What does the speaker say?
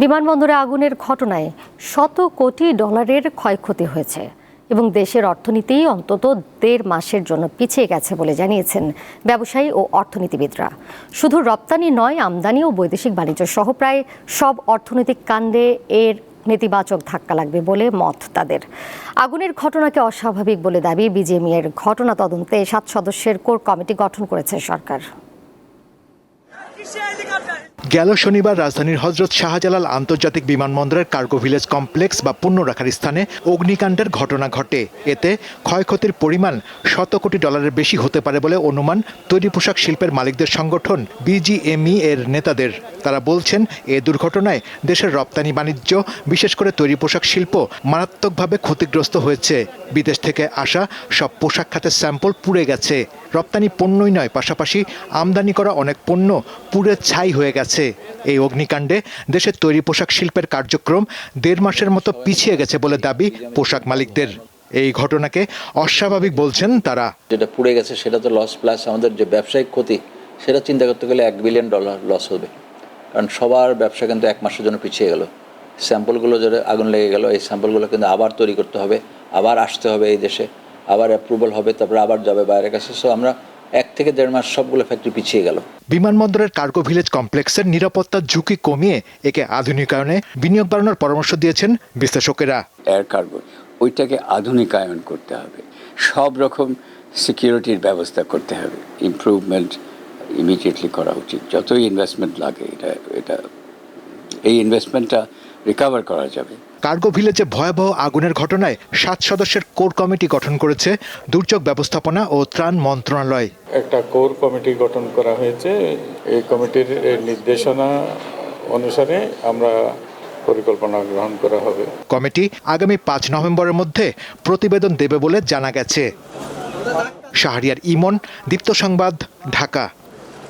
বিমানবন্দরে আগুনের ঘটনায় শত কোটি ডলারের ক্ষয়ক্ষতি হয়েছে এবং দেশের অর্থনীতি অন্তত দেড় মাসের জন্য পিছিয়ে গেছে বলে জানিয়েছেন ব্যবসায়ী ও অর্থনীতিবিদরা। শুধু রপ্তানি নয়, আমদানি ও বৈদেশিক বাণিজ্য সহ প্রায় সব অর্থনৈতিক কাণ্ডে এর নেতিবাচক ধাক্কা লাগবে বলে মত তাদের। আগুনের ঘটনাকে অস্বাভাবিক বলে দাবি বিজেএমই এর ঘটনা তদন্তে সাত সদস্যের কোর কমিটি গঠন করেছে সরকার। গেল শনিবার রাজধানীর হজরত শাহজালাল আন্তর্জাতিক বিমানবন্দরের কার্গো ভিলেজ কমপ্লেক্স বা পণ্য রাখার স্থানে অগ্নিকাণ্ডের ঘটনা ঘটে। এতে ক্ষয়ক্ষতির পরিমাণ শত কোটি ডলারের বেশি হতে পারে বলে অনুমান তৈরি পোশাক শিল্পের মালিকদের সংগঠন বিজিএমই এর নেতাদের। তারা বলছেন, এ দুর্ঘটনায় দেশের রপ্তানি বাণিজ্য, বিশেষ করে তৈরি পোশাক শিল্প, মারাত্মকভাবে ক্ষতিগ্রস্ত হয়েছে। বিদেশ থেকে আসা সব পোশাক খাতের স্যাম্পল পুড়ে গেছে। রপ্তানি পণ্যই নয়, পাশাপাশি আমদানি করা অনেক পণ্য পুড়ে ছাই হয়ে গেছে। এই অগ্নিকাণ্ডে দেশের তৈরি পোশাক শিল্পের কার্যক্রম দেড় মাসের মতো পিছিয়ে গেছে বলে দাবি পোশাক মালিকদের। এই ঘটনাকে অস্বাভাবিক বলছেন তারা। যেটা পুড়ে গেছে সেটা তো লস প্লাস আমাদের যে ব্যবসায়িক ক্ষতি, সেটা চিন্তা করতে গেলে এক বিলিয়ন ডলার লস হবে। কারণ সবার ব্যবসা কিন্তু এক মাসের জন্য পিছিয়ে গেল। স্যাম্পলগুলো যেটা আগুন লেগে গেল, এই স্যাম্পলগুলো কিন্তু আবার তৈরি করতে হবে, আবার আসতে হবে এই দেশে। আবার অ্যাপ্রুভাল হবে তারপরে আবার যাবে বাইরের কাছে। সো আমরা এক থেকে দেড় মাস সবগুলো ফ্যাক্টরি পিছিয়ে গেল। বিমানবন্দরের কার্গো ভিলেজ কমপ্লেক্সের নিরাপত্তার ঝুঁকি কমিয়ে একে আধুনিকায়নে বিনিয়োগ বাড়ানোর পরামর্শ দিয়েছেন বিশ্লেষকেরা। এয়ার কার্গো ওইটাকে আধুনিকায়ন করতে হবে। সব রকম সিকিউরিটির ব্যবস্থা করতে হবে। ইমপ্রুভমেন্ট ইমিডিয়েটলি করা উচিত। যতই ইনভেস্টমেন্ট লাগে এটা এটা এই ইনভেস্টমেন্টটা রিকভার করা যাবে। কার্গো ভিলেজে ভয়াবহ আগুনের ঘটনায় সাত সদস্যের কোর কমিটি গঠন করেছে দুর্যোগ ব্যবস্থাপনা ও ত্রাণ মন্ত্রণালয়। একটা কোর কমিটি গঠন করা হয়েছে। এই কমিটির নির্দেশনা অনুসারে আমরা পরিকল্পনা গ্রহণ করা হবে। কমিটি আগামী পাঁচ নভেম্বরের মধ্যে প্রতিবেদন দেবে বলে জানা গেছে। শাহরিয়ার ইমন দীপ্ত সংবাদ ঢাকা।